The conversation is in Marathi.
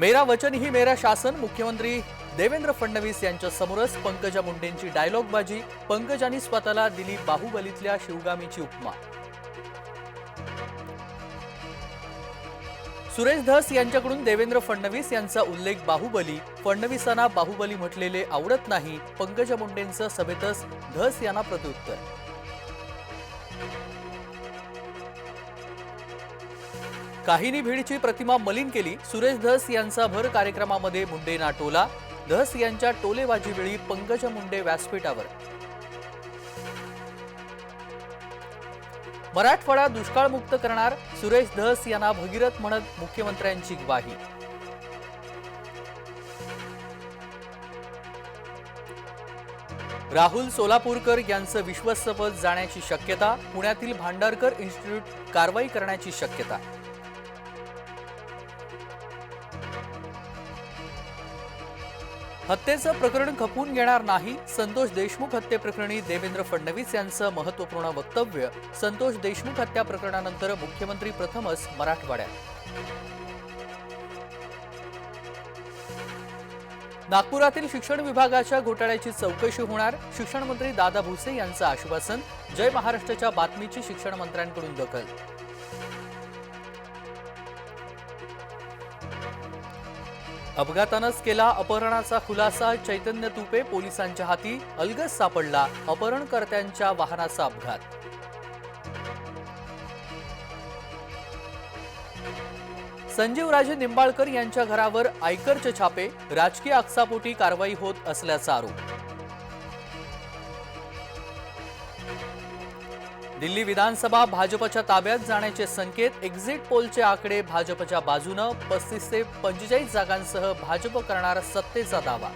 मेरा वचन ही मेरा शासन मुख्यमंत्री देवेंद्र फडणवीस यांच्या समोरच पंकजा मुंडेंची डायलॉगबाजी पंकजांनी स्वतःला दिली बाहुबलीतल्या शिवगामीची उपमा. सुरेश धस यांच्याकडून देवेंद्र फडणवीस यांचा उल्लेख बाहुबली फडणवीसांना बाहुबली म्हटलेले आवडत नाही पंकजा मुंडेंचं सभेतच धस यांना प्रत्युत्तर. काहींनी भीडची प्रतिमा मलिन केली. सुरेश धस यांचा भर कार्यक्रमामध्ये मुंडे टोला धस यांच्या टोलेबाजीवेळी पंकजा मुंडे व्यासपीठावर. मराठवाडा दुष्काळमुक्त करणार सुरेश धस यांना भगीरथ म्हणत मुख्यमंत्र्यांची ग्वाही. राहुल सोलापूरकर यांचं विश्वस्तपद जाण्याची शक्यता पुण्यातील भांडारकर इन्स्टिट्यूट कारवाई करण्याची शक्यता. हत्येचं प्रकरण खपवून घेणार नाही. संतोष देशमुख हत्येप्रकरणी देवेंद्र फडणवीस यांचं महत्त्वपूर्ण वक्तव्य. संतोष देशमुख हत्या प्रकरणानंतर मुख्यमंत्री प्रथमच मराठवाड्यात. नागपुरातील शिक्षण विभागाच्या घोटाळ्याची चौकशी होणार. शिक्षण मंत्री दादा भुसे यांचं आश्वासन. जय महाराष्ट्राच्या बातमीची शिक्षण मंत्र्यांकडून दखल. अपघातानंच केला अपहरणाचा खुलासा चैतन्य तुपे पोलिसांच्या हाती अलगस सापडला अपहरणकर्त्यांच्या वाहनाचा अपघात. संजीव राजे निंबाळकर यांच्या घरावर आयकरचे छापे राजकीय आक्सापोटी कारवाई होत असल्याचा आरोप. दिल्ली विधानसभा भाजपच्या ताब्यात जाण्याचे संकेत एक्झिट पोलचे आकडे भाजपच्या बाजूनं पस्तीस ते पंचेचाळीस जागांसह भाजप करणार सत्तेचा दावा.